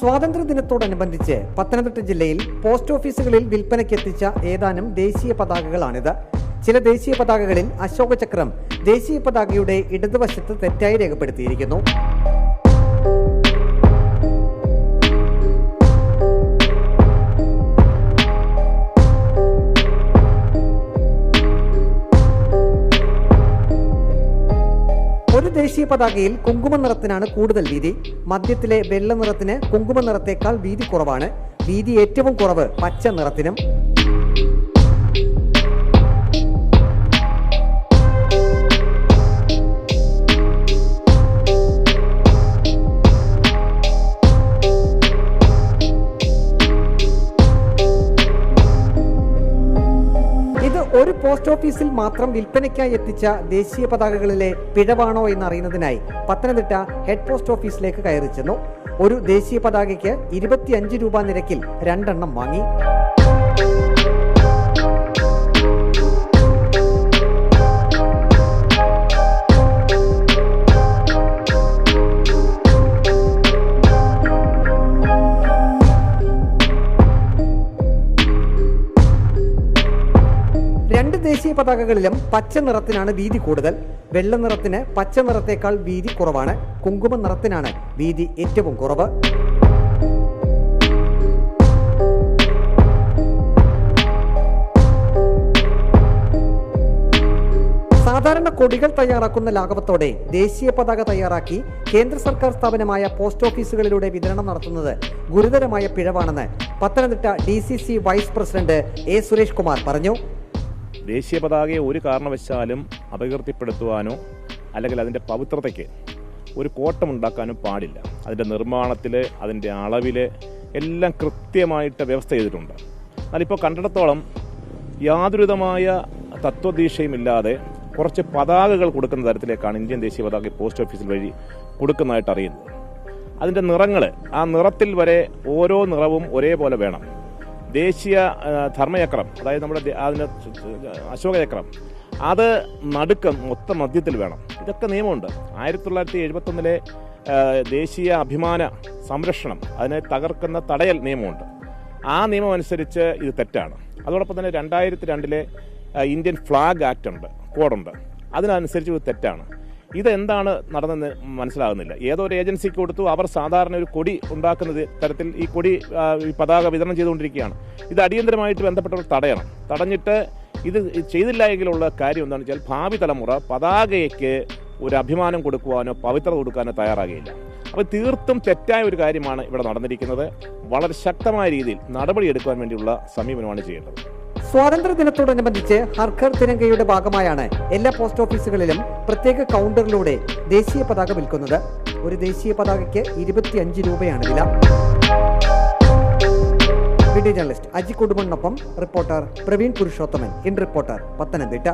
സ്വാതന്ത്ര്യദിനത്തോടനുബന്ധിച്ച് പത്തനംതിട്ട ജില്ലയിൽ പോസ്റ്റ് ഓഫീസുകളിൽ വിൽപ്പനയ്ക്ക് എത്തിച്ച ഏതാനും ദേശീയ പതാകകളാണിത്. ചില ദേശീയ പതാകകളിൽ അശോകചക്രം ദേശീയ പതാകയുടെ ഇടതുവശത്ത് തെറ്റായി രേഖപ്പെടുത്തിയിരിക്കുന്നു. ദേശീയ പതാകയിൽ കുങ്കുമ നിറത്തിനാണ് കൂടുതൽ വീതി. മധ്യത്തിലെ വെള്ള നിറത്തിന് കുങ്കുമ നിറത്തേക്കാൾ വീതി കുറവാണ്. വീതി ഏറ്റവും കുറവ് പച്ച നിറത്തിനും. ഒരു പോസ്റ്റ് ഓഫീസിൽ മാത്രം വിൽപ്പനയ്ക്കായി എത്തിച്ച ദേശീയ പതാകകളിലെ പിഴവാണോ എന്നറിയുന്നതിനായി പത്തനംതിട്ട ഹെഡ് പോസ്റ്റ് ഓഫീസിലേക്ക് കയറി ചെന്നു. ഒരു ദേശീയ പതാകയ്ക്ക് ഇരുപത്തിയഞ്ച് രൂപ നിരക്കിൽ രണ്ടെണ്ണം വാങ്ങി. ദേശീയ പതാകകളിലും പച്ച നിറത്തിനാണ് വീതി കൂടുതൽ. വെള്ള നിറത്തിന് പച്ച നിറത്തേക്കാൾ വീതി കുറവാണ്. കുങ്കുമ നിറത്തിനാണ് വീതി ഏറ്റവും കുറവ്. സാധാരണ കൊടികൾ തയ്യാറാക്കുന്ന ലാഘവത്തോടെ ദേശീയ പതാക തയ്യാറാക്കി കേന്ദ്ര സർക്കാർ സ്ഥാപനമായ പോസ്റ്റ് ഓഫീസുകളിലൂടെ വിതരണം നടത്തുന്നത് ഗുരുതരമായ പിഴവാണെന്ന് Pathanamthitta D vice president A Suresh Kumar പറഞ്ഞു. ദേശീയ പതാകയെ ഒരു കാരണവശാലും അപകീർത്തിപ്പെടുത്തുവാനോ അല്ലെങ്കിൽ അതിന്റെ പവിത്രതയ്ക്ക് ഒരു കോട്ടമുണ്ടാക്കാനും പാടില്ല. അതിന്റെ നിർമ്മാണത്തിൽ അതിന്റെ അളവിൽ എല്ലാം കൃത്യമായിട്ട് വ്യവസ്ഥ ചെയ്തിട്ടുണ്ട്. എന്നാലിപ്പോൾ കണ്ടിടത്തോളം യാതൊരുവിധമായ തത്വദീക്ഷയുമില്ലാതെ കുറച്ച് പതാകകൾ കൊടുക്കുന്ന തരത്തിലേക്കാണ് ഇന്ത്യൻ ദേശീയ പതാക പോസ്റ്റ് ഓഫീസിൽ വഴി കൊടുക്കുന്നതായിട്ട് അറിയുന്നത്. അതിന്റെ നിറങ്ങൾ ആ നിറത്തിൽ വരെ ഓരോ നിറവും ഒരേപോലെ വേണം. ദേശീയ ധർമ്മചക്രം അതായത് നമ്മുടെ അതിന് അശോകചക്രം അത് നടുക്കം മൊത്തം മദ്യത്തിൽ വേണം. ഇതൊക്കെ നിയമമുണ്ട്. ആയിരത്തി തൊള്ളായിരത്തി എഴുപത്തൊന്നിലെ ദേശീയ അഭിമാന സംരക്ഷണം അതിനെ തകർക്കുന്ന തടയൽ നിയമമുണ്ട്. ആ നിയമം അനുസരിച്ച് ഇത് തെറ്റാണ്. അതോടൊപ്പം തന്നെ രണ്ടായിരത്തി രണ്ടിലെ ഇന്ത്യൻ ഫ്ലാഗ് ആക്ട് ഉണ്ട് കോഡുണ്ട്. അതിനനുസരിച്ച് ഇത് തെറ്റാണ്. ഇതെന്താണ് നടന്നെന്ന് മനസ്സിലാകുന്നില്ല. ഏതോ ഒരു ഏജൻസിക്ക് കൊടുത്തു അവർ സാധാരണ ഒരു കൊടി ഉണ്ടാക്കുന്ന തരത്തിൽ ഈ കൊടി പതാക വിതരണം ചെയ്തുകൊണ്ടിരിക്കുകയാണ്. ഇത് അടിയന്തരമായിട്ട് ബന്ധപ്പെട്ടവർ തടയണം. തടഞ്ഞിട്ട് ഇത് ചെയ്തില്ല എങ്കിലുള്ള കാര്യം എന്താണെന്ന് വെച്ചാൽ ഭാവി തലമുറ പതാകയ്ക്ക് ഒരു അഭിമാനം കൊടുക്കുവാനോ പവിത്രത കൊടുക്കാനോ തയ്യാറാകുകയില്ല. അപ്പോൾ തീർത്തും തെറ്റായ ഒരു കാര്യമാണ് ഇവിടെ നടന്നിരിക്കുന്നത്. വളരെ ശക്തമായ രീതിയിൽ നടപടിയെടുക്കുവാൻ വേണ്ടിയുള്ള സമീപനമാണ് ചെയ്യേണ്ടത്. സ്വാതന്ത്ര്യ ദിനത്തോടനുബന്ധിച്ച് ഹർഘർ തിരങ്കയുടെ ഭാഗമായാണ് എല്ലാ പോസ്റ്റ് ഓഫീസുകളിലും പ്രത്യേക കൗണ്ടറിലൂടെ ദേശീയ പതാക വിൽക്കുന്നത്. ഒരു ദേശീയ പതാകയ്ക്ക് ഇരുപത്തിയഞ്ച് രൂപയാണ് വില. Video journalist Aji കുടുംബനൊപ്പം reporter Praveen Purushothaman. In reporter Pathanamthitta.